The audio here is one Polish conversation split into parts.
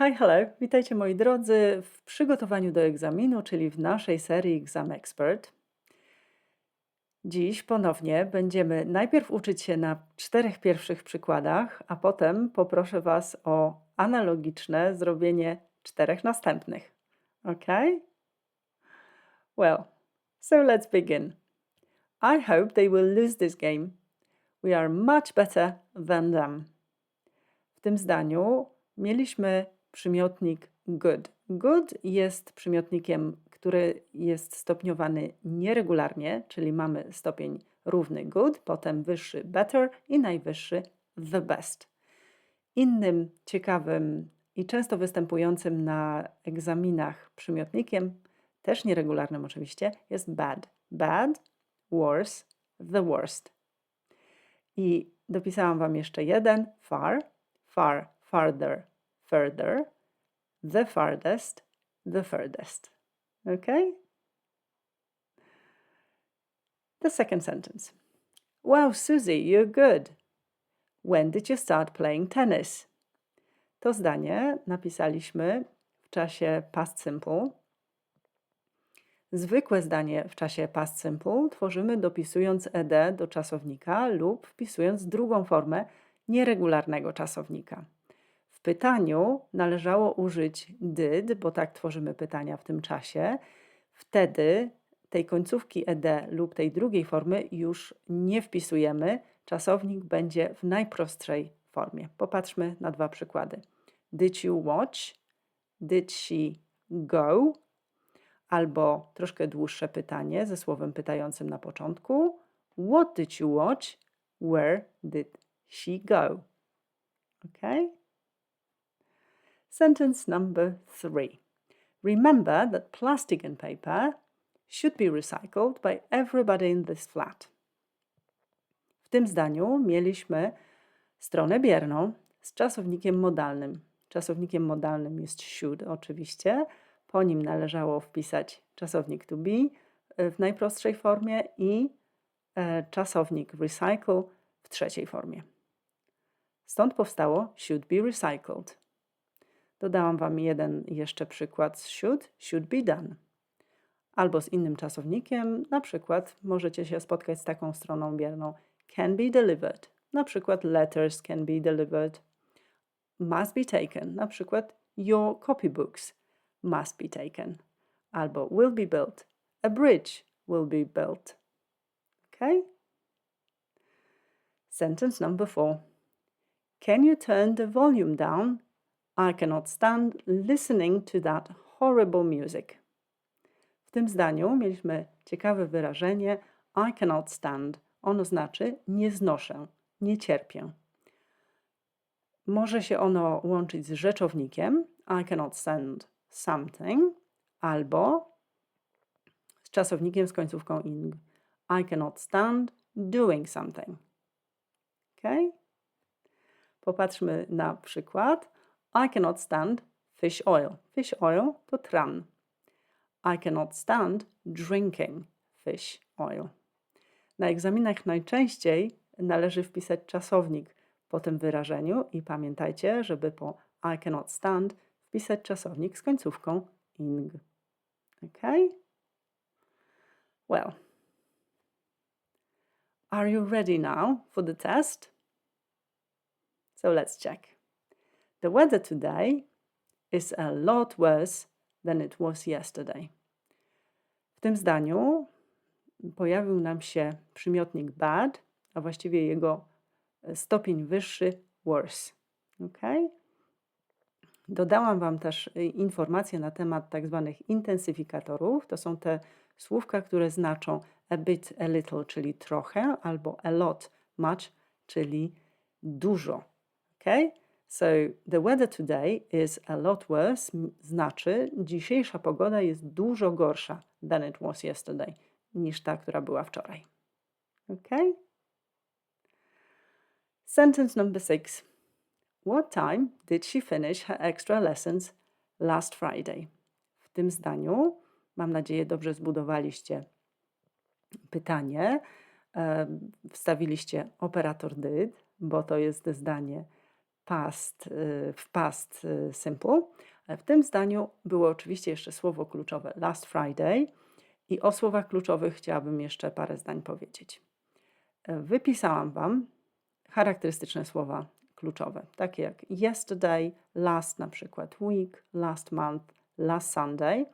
Hi, hello. Witajcie moi drodzy w przygotowaniu do egzaminu, czyli w naszej serii Exam Expert. Dziś ponownie będziemy najpierw uczyć się na czterech pierwszych przykładach, a potem poproszę Was o analogiczne zrobienie czterech następnych. Ok? Well, so let's begin. I hope they will lose this game. We are much better than them. W tym zdaniu mieliśmy przymiotnik good. Good jest przymiotnikiem, który jest stopniowany nieregularnie, czyli mamy stopień równy good, potem wyższy better i najwyższy the best. Innym ciekawym i często występującym na egzaminach przymiotnikiem, też nieregularnym oczywiście, jest bad. Bad, worse, the worst. I dopisałam Wam jeszcze jeden, far, far, farther, further, the farthest, the furthest. Okay? The second sentence. Wow, Susie, you're good. When did you start playing tennis? To zdanie napisaliśmy w czasie past simple. Zwykłe zdanie w czasie past simple tworzymy dopisując ed do czasownika lub wpisując drugą formę nieregularnego czasownika. Pytaniu należało użyć did, bo tak tworzymy pytania w tym czasie. Wtedy tej końcówki ed lub tej drugiej formy już nie wpisujemy. Czasownik będzie w najprostszej formie. Popatrzmy na dwa przykłady. Did you watch? Did she go? Albo troszkę dłuższe pytanie ze słowem pytającym na początku. What did you watch? Where did she go? Okay? Sentence number three. Remember that plastic and paper should be recycled by everybody in this flat. W tym zdaniu mieliśmy stronę bierną z czasownikiem modalnym. Czasownikiem modalnym jest should oczywiście. Po nim należało wpisać czasownik to be w najprostszej formie i e, czasownik recycle w trzeciej formie. Stąd powstało should be recycled. Dodałam Wam jeden jeszcze przykład z should, should be done. Albo z innym czasownikiem, na przykład możecie się spotkać z taką stroną bierną can be delivered, na przykład letters can be delivered, must be taken, na przykład your copybooks must be taken, albo will be built, a bridge will be built. Okay? Sentence number four. Can you turn the volume down i cannot stand listening to that horrible music. W tym zdaniu mieliśmy ciekawe wyrażenie I cannot stand. Ono znaczy nie znoszę, nie cierpię. Może się ono łączyć z rzeczownikiem I cannot stand something albo z czasownikiem z końcówką ing. I cannot stand doing something. Ok? Popatrzmy na przykład. I cannot stand fish oil. Fish oil to tran. I cannot stand drinking fish oil. Na egzaminach najczęściej należy wpisać czasownik po tym wyrażeniu i pamiętajcie, żeby po I cannot stand wpisać czasownik z końcówką ing. Ok? Well, are you ready now for the test? So let's check. The weather today is a lot worse than it was yesterday. W tym zdaniu pojawił nam się przymiotnik bad, a właściwie jego stopień wyższy worse. Okay? Dodałam Wam też y, informacje na temat tak zwanych intensyfikatorów. To są te słówka, które znaczą a bit, a little, czyli trochę, albo a lot, much, czyli dużo. Okay? So the weather today is a lot worse, znaczy dzisiejsza pogoda jest dużo gorsza than it was yesterday, niż ta, która była wczoraj. Okay? Sentence number six. What time did she finish her extra lessons last Friday? W tym zdaniu, mam nadzieję, dobrze zbudowaliście pytanie. Wstawiliście operator did, bo to jest zdanie past, y, w past y, simple. Ale w tym zdaniu było oczywiście jeszcze słowo kluczowe last Friday i o słowach kluczowych chciałabym jeszcze parę zdań powiedzieć. E, Wypisałam Wam charakterystyczne słowa kluczowe, takie jak yesterday, last na przykład week, last month, last Sunday,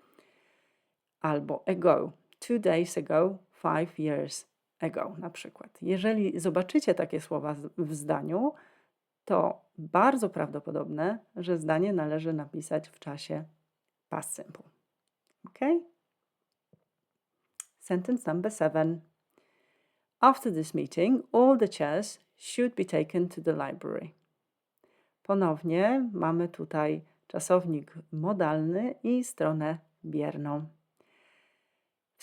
albo ago, two days ago, five years ago na przykład. Jeżeli zobaczycie takie słowa w zdaniu, to bardzo prawdopodobne, że zdanie należy napisać w czasie past simple. Ok? Sentence number seven. After this meeting, all the chairs should be taken to the library. Ponownie mamy tutaj czasownik modalny i stronę bierną.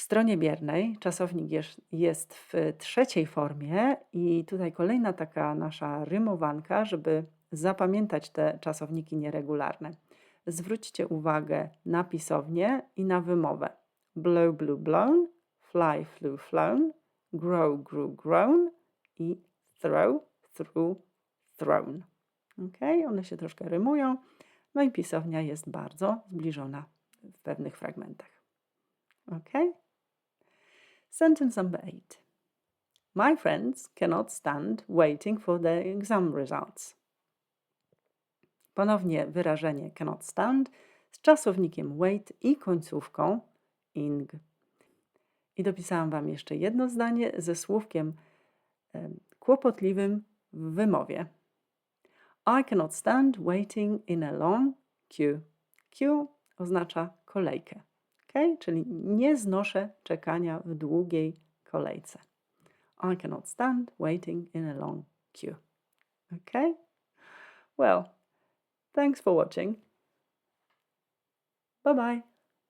W stronie biernej czasownik jest, w trzeciej formie i tutaj kolejna taka nasza rymowanka, żeby zapamiętać te czasowniki nieregularne. Zwróćcie uwagę na pisownię i na wymowę. Blow, blew, blown, fly, flew, flown, grow, grew, grown i throw, threw, thrown. Ok, one się troszkę rymują, no i pisownia jest bardzo zbliżona w pewnych fragmentach. Ok? Sentence number eight. My friends cannot stand waiting for their exam results. Ponownie wyrażenie cannot stand z czasownikiem wait i końcówką ing. I dopisałam Wam jeszcze jedno zdanie ze słówkiem em, kłopotliwym w wymowie. I cannot stand waiting in a long queue. Queue oznacza kolejkę, okay? czyli nie znoszę czekania w długiej kolejce. I cannot stand waiting in a long queue. Okay? Well, thanks for watching. Bye bye.